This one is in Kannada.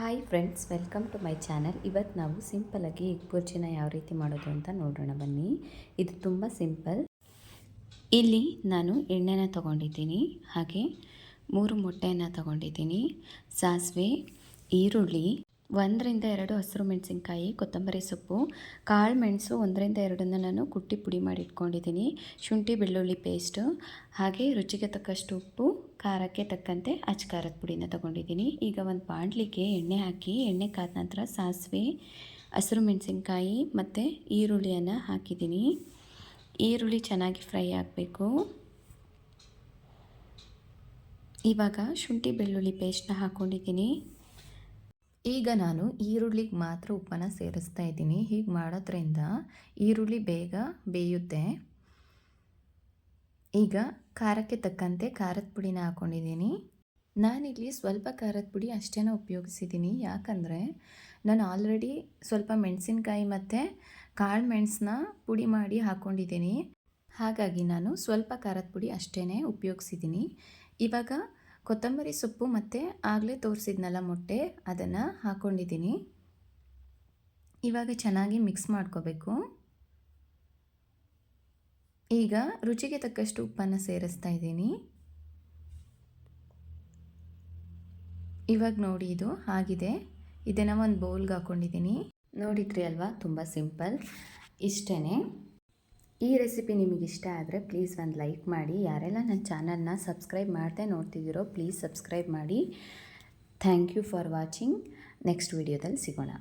Hi friends welcome to my channel ಇವತ್ತು ನಾವು ಸಿಂಪಲಾಗಿ ಎಗ್ ಬುರ್ಜಿನ ಯಾವ ರೀತಿ ಮಾಡೋದು ಅಂತ ನೋಡೋಣ ಬನ್ನಿ. ಇದು ತುಂಬ ಸಿಂಪಲ್ ಇಲ್ಲಿ ನಾನು ಎಣ್ಣೆನ ತಗೊಂಡಿದ್ದೀನಿ, ಹಾಗೆ ಮೂರು ಮೊಟ್ಟೆಯನ್ನು ತಗೊಂಡಿದ್ದೀನಿ, ಸಾಸಿವೆ, ಈರುಳ್ಳಿ ಒಂದರಿಂದ ಎರಡು ಹಸಿರು ಮೆಣಸಿನ್ಕಾಯಿ, ಕೊತ್ತಂಬರಿ ಸೊಪ್ಪು, ಕಾಳು ಮೆಣಸು ಒಂದರಿಂದ ಎರಡನ್ನು ನಾನು ಕುಟ್ಟಿ ಪುಡಿ ಮಾಡಿ ಇಟ್ಕೊಂಡಿದ್ದೀನಿ ಶುಂಠಿ, ಬೆಳ್ಳುಳ್ಳಿ ಪೇಸ್ಟು ಹಾಗೆ ರುಚಿಗೆ ತಕ್ಕಷ್ಟು ಉಪ್ಪು, ಖಾರಕ್ಕೆ ತಕ್ಕಂತೆ ಅಚ್ ಪುಡಿನ ತೊಗೊಂಡಿದ್ದೀನಿ. ಈಗ ಒಂದು ಬಾಣಲಿಗೆ ಎಣ್ಣೆ ಹಾಕಿ, ಎಣ್ಣೆ ಕಾದ ನಂತರ ಸಾಸಿವೆ, ಹಸಿರು ಮೆಣಸಿನ್ಕಾಯಿ ಮತ್ತು ಈರುಳ್ಳಿಯನ್ನು ಹಾಕಿದ್ದೀನಿ. ಈರುಳ್ಳಿ ಚೆನ್ನಾಗಿ ಫ್ರೈ ಆಗಬೇಕು. ಇವಾಗ ಶುಂಠಿ, ಬೆಳ್ಳುಳ್ಳಿ ಪೇಸ್ಟ್ನ ಹಾಕ್ಕೊಂಡಿದ್ದೀನಿ ಈಗ ನಾನು ಈರುಳ್ಳಿಗೆ ಮಾತ್ರ ಉಪ್ಪನ್ನು ಸೇರಿಸ್ತಾ ಇದ್ದೀನಿ. ಹೀಗೆ ಮಾಡೋದ್ರಿಂದ ಈರುಳ್ಳಿ ಬೇಗ ಬೇಯುತ್ತೆ. ಈಗ ಖಾರಕ್ಕೆ ತಕ್ಕಂತೆ ಖಾರದ ಪುಡಿನ ಹಾಕ್ಕೊಂಡಿದ್ದೀನಿ ನಾನಿಲ್ಲಿ ಸ್ವಲ್ಪ ಖಾರದ ಪುಡಿ ಅಷ್ಟೇ ಉಪಯೋಗಿಸಿದ್ದೀನಿ. ಯಾಕಂದರೆ ನಾನು ಆಲ್ರೆಡಿ ಸ್ವಲ್ಪ ಮೆಣಸಿನ್ಕಾಯಿ ಮತ್ತು ಕಾಳು ಮೆಣಸನ್ನ ಪುಡಿ ಮಾಡಿ ಹಾಕ್ಕೊಂಡಿದ್ದೀನಿ ಹಾಗಾಗಿ ನಾನು ಸ್ವಲ್ಪ ಖಾರದ ಪುಡಿ ಅಷ್ಟೇ ಉಪಯೋಗಿಸಿದ್ದೀನಿ. ಇವಾಗ ಕೊತ್ತಂಬರಿ ಸೊಪ್ಪು ಮತ್ತು ಆಗಲೇ ತೋರಿಸಿದ್ನಲ್ಲ ಮೊಟ್ಟೆ, ಅದನ್ನು ಹಾಕ್ಕೊಂಡಿದ್ದೀನಿ ಇವಾಗ ಚೆನ್ನಾಗಿ ಮಿಕ್ಸ್ ಮಾಡ್ಕೋಬೇಕು. ಈಗ ರುಚಿಗೆ ತಕ್ಕಷ್ಟು ಉಪ್ಪನ್ನು ಸೇರಿಸ್ತಾ ಇದ್ದೀನಿ. ಇವಾಗ ನೋಡಿ ಇದು ಆಗಿದೆ. ಇದನ್ನು ಒಂದು ಬೌಲ್ಗೆ ಹಾಕ್ಕೊಂಡಿದ್ದೀನಿ ನೋಡಿದ್ರಿ ಅಲ್ವಾ? ತುಂಬ ಸಿಂಪಲ್. ಇಷ್ಟೇ ಈ ರೆಸಿಪಿ ನಿಮಗೆ ಇಷ್ಟ ಆದರೆ ಪ್ಲೀಸ್ ಒಂದು ಲೈಕ್ ಮಾಡಿ. ಯಾರೆಲ್ಲ ನನ್ನ ಚಾನಲ್ನ ಸಬ್ಸ್ಕ್ರೈಬ್ ಮಾಡದೆ ನೋಡ್ತಿದ್ದೀರೋ ಪ್ಲೀಸ್ ಸಬ್ಸ್ಕ್ರೈಬ್ ಮಾಡಿ. Thank you for watching next ವಿಡಿಯೋದಲ್ಲಿ ಸಿಗೋಣ.